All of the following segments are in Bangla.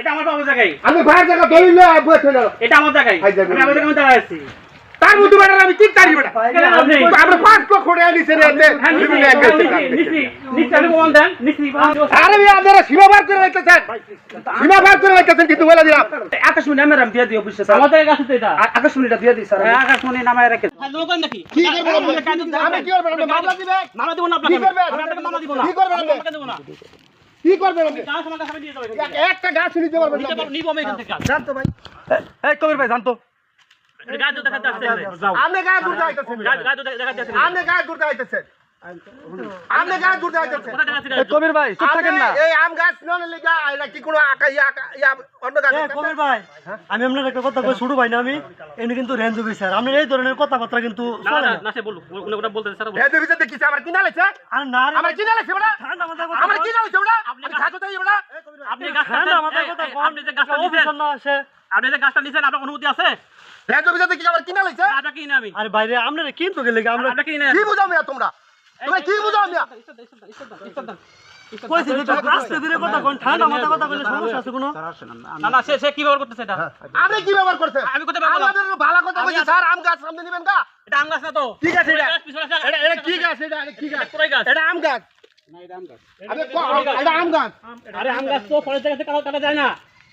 এটা আমার জায়গায়। আমি বাইরে জায়গা দলিল লয়ে বসে গেল এটা আমার জায়গায়। হাই যাবে। আমি আমাদের কেমন দাঁড়ায় আছি তার মধ্যে বেটা আমি কি তারি বেটা আপনি আমরা পাঁচ লক্ষ টাকা হ্যাঁ। আরে ভাই আপনারা সীমা বার করে রাখতেছেন সীমা বার করে রাখতেছেন কিন্তু বলে দিলাম আকাশমণি নামের আমি দিয়ে দিই অবশ্যই স্যার আমার জায়গায় তো এটা। আ- আকাশমণিটা দিয়ে দিই স্যার আমি। হ্যাঁ, নামায় রেখে দেন। নাকি? কি করবেন আপনি? আপনি কাজ দিতে আমি কি করবেন আপনি মামলা দিবেন মামলা দিব না আপনাকে কি করবেন? আপনাকে মামলা দিব না। কি করবেন আপনাকে দেব না। কি করবেন আপনি গাছ আমার কাছে দিয়ে যাব এখান থেকে। এক- একটা গাছ নিতে পারবেন না নিতে আপনি। পারব, নিবো আমি এখান থেকে জানতো ভাই এই কবির ভাই জানতো দেখাতে আপনি গায়ে দেখাতে। আপনি গায়ে দূর? কবির ভাই চুপ থাকেন না। এই আম গাছ নলে লিগা এটা কি কোনো আকা ইয়া ইয়া অন্য গাছ কবির ভাই আমি আপনার একটা কথা কই ছোট ভাই না আমি এমনি কিন্তু রেঞ্জ অফিসার আপনার এই ধরনের কথাবার্তা কিন্তু না, না, না। সে বলুক। স্যার আর না বড়া? কথা আমার লেছে বড়া? আপনি আমি খাতো বড়া আপনি গাছ ঠান্ডা কাটছেন, কথা আপনি যে গাছটা অফিসার না আসে আপনি যে গাছটা নিছেন, আপনার অনুমতি আছে? কিনা আমি। আরে বাইরে আপনার কিন্তু গেলে কি আমরা কিনি কি বুঝাও মিয়া তোমরা তোমরা কি বুঝাও মিয়া ইস্তাদ, ইস্তাদ, ইস্তাদ, ইস্তাদ দেন। ইস্তাদ দেন। কইছি যে আস্তে ধীরে কথা কোন ঠান্ডা মাথায় কথা কইলে সমস্যা আছে কোনো না, না, সে- সে কি ব্যবহার করতেছে এটা? আপনি কি ব্যবহার করছেন আমি কোথায় ব্যবহার আমাদের ভালো কথা আমি স্যার আম গাছ সামনে নেবেন এটা আম গাছ না তো। কি গাছ এটা? এটা এটা কি গাছ এটা এটা কি গাছ পুরাই গাছ। এটা আম গাছ এটা আম গাছ আরে আম গাছ তো আম গাছ কাটা যায় না।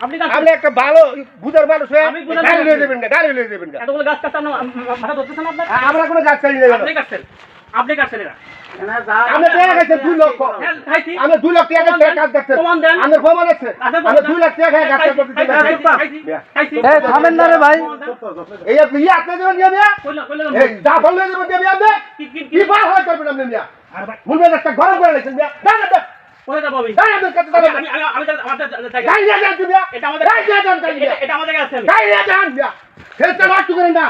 আপনি একটা ভালো বুঝার মানুষ হয়ে গাড়ি। লয়ে যাবেন না গাড়ি লয়ে যাবেন না এতগুলো গাছ কাটছেন মাথা ধরতেছেন আপনার? আমরা কোনো গাছ কাটি নেই। আপনি কাটছেন। আপনি কাটছেন এটা। আমরা টাকা খাইছে দুই লক্ষ। হ্যাঁ, আমরা দুই লক্ষ টাকা দিয়ে কাজ করতে আমাদের প্রমাণ আছে। আচ্ছা, আমরা দুই লাখ টাকা খাই গাছ করতে খাইছি, খাইছি, খাইছি। এই থামেন না রে ভাই। এই আপনি ইয়ে আপনি দেবেন নিয়ে মিয়া? কইলা- কইলা না। যা দেবেন নিয়ে মিয়া আপনি? কি- বার হয় করবেন আপনি মিয়া? বলবেন একটা গরম করে মিয়া। কোথায় যাব আমি? আমি- আমি- আমি- আমি এটা আমাদের আমার আমি। ফেরতে করেন না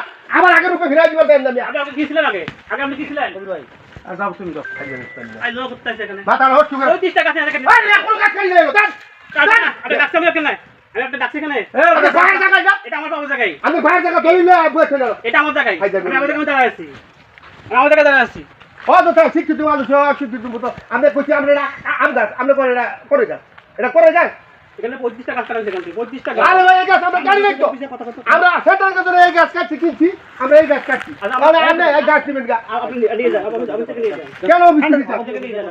আগের রূপে ফিরে দিবেন দেন মিয়া আপনি গিয়েছিলেন আগে? আগে আপনি গিয়েছিলেন? আই লোক করতে আসছে এখানে। মাথা নষ্ট করে পঁয়ত্রিশ টাকা আছে এখানে। আরে কোন কাজ করি গেল দাঁড়া কাটবেন না। আপনি ডাকছেন আমি কেন? আমি এখানে। বাইরে জায়গায় যা এটা আমার জায়গায়। আমি বাইরে জায়গা দলিল লয়ে বসে এটা আমার জায়গায়। আমি আমাদের কেমন দাঁড়ায় আছি? আমি আমাদের কাছে দাঁড়ায় আছি। তাই শিক্ষিত মানুষ অশিক্ষিত মতো আমরা কইছি আমরা এটা আম গাছ আমরা করে এটা করে গাছ এটা করে গাছ এখানে পঁয়ত্রিশ টাকা কাটা এখান থেকে। পঁয়ত্রিশ টাকা। আরে ভাই এই গাছ আমরা কথা কথা। আমরা সেটার কাছে এই গাছ কাটছি কিনছি আমরা এই গাছ কাটছি আচ্ছা, তাহলে এই গাছ আপনি নিয়ে যান। থেকে নিয়ে যান। কেন থেকে নিয়ে যান। থেকে নিয়ে যান।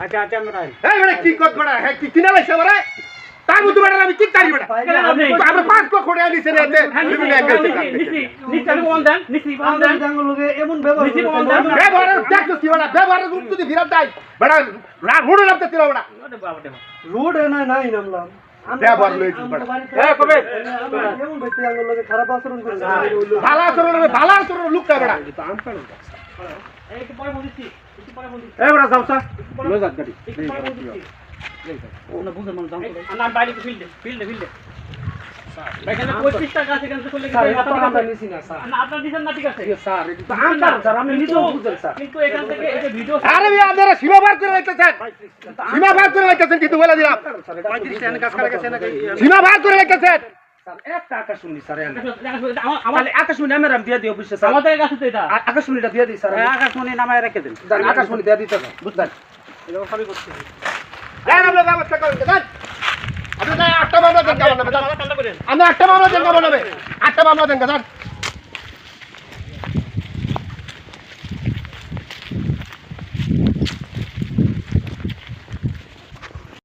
আচ্ছা, আচ্ছা। কি হ্যাঁ কি কিনা লাগছে তার মধ্যে বেটা আমি কি তারি আপনি? আমরা পাঁচ লক্ষ টাকা হ্যাঁ, কেন? দেন। ব্যবহারের দেখছ কি বড় ব্যবহারের রূপ যদি ফিরত দেয় বেটা রাগ মুড়ে নামতে তিরা বড়। রোডে নাই নাই নামলাম। বড়। হ্যাঁ, খারাপ আচরণ করে। ভালো আচরণ ভালো আচরণ লুকটা যাও স্যার একটু পরে বলছি। এই, আর না, বাইরে একটু field এ, field এ, field এ। এখানে 25 টাকা আছে, এখানে তো করলে স্যার কি এটা তো মাথা আমরা ঠিক আছে? নিছি না স্যার না, আপনার দিছেন না, ঠিক আছে। স্যার এটা তো আনতাম স্যার আপনি নিজেও বুঝেন স্যার কিন্তু এখান থেকে এই যে ভিডিও আরে ভাই আপনারা সীমা বার করে রাখতেছেন কিন্তু বলে দিলাম সীমা বার করে রাখতেছেন আকাশমণি আকাশমণিটা দিয়ে দিই স্যার নামায় রেখে দেন আকাশমণি দিয়ে দিতে বুঝলেন যান আমরা ব্যবস্থা করেন যান। আপনি আটটা মামলা দেন কেমন হবে আপনি আটটা মামলা দেন কেমন হবে আটটা মামলা দেন যান।